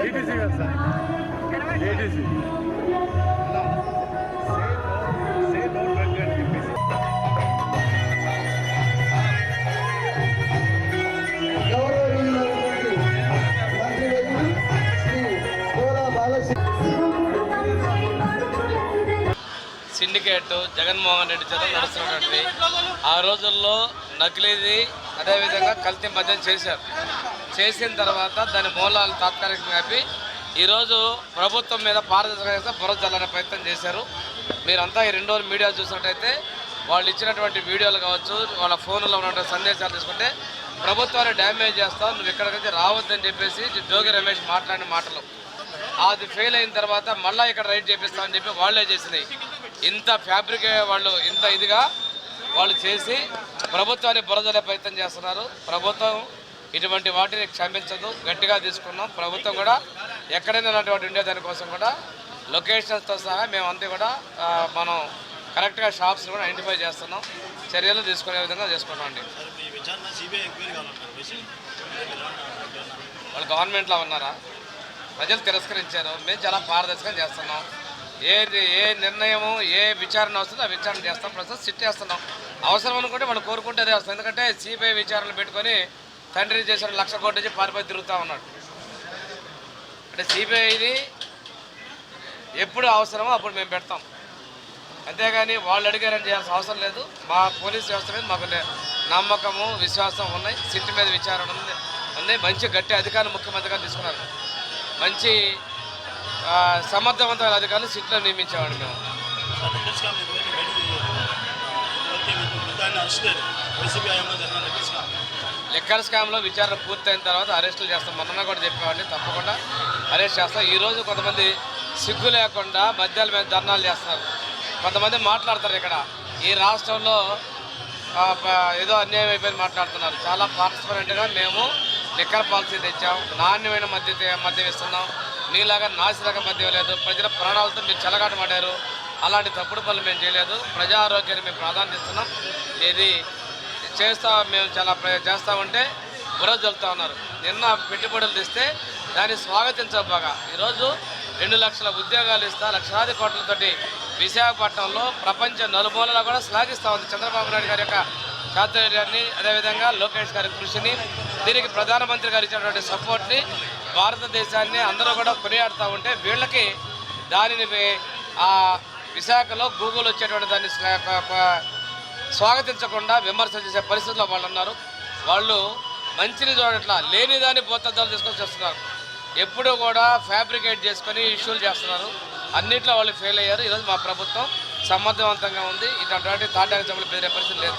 ATC గారు sir ATC syndicate Jaganmohan Reddy చేత నడుస్తున్నటువంటి ఆ రోజుల్లో నకిలీది అదేవిధంగా కల్తీ మద్యం చేశారు. చేసిన తర్వాత దాని మూలాలు తాత్కాలికంగా ఆపి ఈరోజు ప్రభుత్వం మీద పారదర్శకంగా బురద చల్లనే ప్రయత్నం చేశారు. మీరంతా ఈ రెండు రోజులు మీడియా చూసినట్టయితే వాళ్ళు ఇచ్చినటువంటి వీడియోలు కావచ్చు వాళ్ళ ఫోన్లో ఉన్నటువంటి సందేశాలు తీసుకుంటే ప్రభుత్వాన్ని డ్యామేజ్ చేస్తావు నువ్వు ఇక్కడికైతే రావద్దని చెప్పేసి జోగి రమేష్ మాట్లాడిన మాటలు. అది ఫెయిల్ అయిన తర్వాత మళ్ళీ ఇక్కడ రైడ్ చేపిస్తామని చెప్పి వాళ్ళే చేసినాయి. ఇంత ఫ్యాబ్రిక్ వాళ్ళు ఇంత ఇదిగా వాళ్ళు చేసి ప్రభుత్వాన్ని బురదలే ప్రయత్నం చేస్తున్నారు. ప్రభుత్వం ఇటువంటి వాటిని క్షమించదు. గట్టిగా తీసుకున్నాం. ప్రభుత్వం కూడా ఎక్కడైనా ఇలాంటి ఉండే దానికోసం కూడా లొకేషన్స్తో సహా మేమంతా కూడా మనం కరెక్ట్గా షాప్స్ని కూడా ఐడెంటిఫై చేస్తున్నాం. చర్యలు తీసుకునే విధంగా చేసుకుంటాం అండి. వాళ్ళు గవర్నమెంట్లో ఉన్నారా? ప్రజలు తిరస్కరించారు. మేము చాలా పారదర్శకంగా చేస్తున్నాం. ఏ ఏ నిర్ణయము ఏ విచారణ వస్తుందో ఆ విచారణ చేస్తాం. ప్రస్తుతం సిట్ చేస్తున్నాం అవసరం అనుకుంటే మనం కోరుకుంటే అదే వస్తుంది ఎందుకంటే సిబిఐ విచారణలు పెట్టుకొని తండ్రి చేసిన లక్ష కోట్లు నుంచి పారిపోయి తిరుగుతూ ఉన్నాడు. అంటే సిబిఐని ఎప్పుడు అవసరమో అప్పుడు మేము పెడతాం. అంతేగాని వాళ్ళు అడిగారని చేయాల్సిన అవసరం లేదు. మా పోలీస్ వ్యవస్థ మీద మాకు నమ్మకము విశ్వాసం ఉన్నాయి. సిట్ మీద విచారణ ఉంది. ఉంది. మంచి గట్టి అధికారులు ముఖ్యమంత్రిగా తీసుకున్నారు. మంచి సమర్థవంతమైన అధికారులు సిట్లో నియమించామండి మేము. లెక్కల స్కామ్లో విచారణ పూర్తయిన తర్వాత అరెస్టులు చేస్తాం మొన్న కూడా చెప్పేవాడిని తప్పకుండా అరెస్ట్ చేస్తాం. ఈరోజు కొంతమంది సిగ్గు లేకుండా మద్యాల మీద ధర్నాలు చేస్తున్నారు కొంతమంది మాట్లాడతారు ఇక్కడ. ఈ రాష్ట్రంలో ఏదో అన్యాయం అయిపోయింది మాట్లాడుతున్నారు. చాలా ట్రాన్స్పరెంట్గా మేము లిక్కర్ పాలసీ తెచ్చాం. నాణ్యమైన మద్య మద్యం ఇస్తున్నాం. మీలాగా నాసిరక మధ్య లేదు. ప్రజల ప్రాణాలతో మీరు చెలగాటమాడారు అలాంటి తప్పుడు పనులు మేము చేయలేదు. ప్రజా ఆరోగ్యాన్ని మేము ప్రాధాన్యస్తున్నాం ఇది చేస్తా మేము చాలా చేస్తూ చేస్తా ఉంటే బురద జల్లుతా ఉన్నారు. నిన్న పెట్టుబడులు తెస్తే దాన్ని స్వాగతించబాగా ఈరోజు రెండు లక్షల ఉద్యోగాలు ఇస్తా లక్షలాది కోట్లతోటి విశాఖపట్నంలో ప్రపంచ నలుమూలలో కూడా శ్లాఘిస్తూ ఉంది చంద్రబాబు నాయుడు గారి యొక్క చాతుర్యాన్ని. అదేవిధంగా లోకేష్ గారి కృషిని దీనికి ప్రధానమంత్రి గారు ఇచ్చినటువంటి సపోర్ట్ని భారతదేశాన్ని అందరూ కూడా కొనియాడుతూ ఉంటే వీళ్ళకి దానిని ఆ విశాఖలో గూగుల్ వచ్చేటువంటి దాన్ని స్వాగతించకుండా విమర్శ చేసే పరిస్థితిలో వాళ్ళు ఉన్నారు. వాళ్ళు మంచిని చూడట్లా లేని దాన్ని పోతద్దాలు తీసుకొని చేస్తున్నారు ఎప్పుడూ కూడా ఫ్యాబ్రికేట్ చేసుకొని ఇష్యూలు చేస్తున్నారు. అన్నిట్లో వాళ్ళు ఫెయిల్ అయ్యారు. ఈరోజు మా ప్రభుత్వం సమర్థవంతంగా ఉంది. ఇటువంటి తాటాకి చెప్పులు బెదిరే పరిస్థితి లేదు.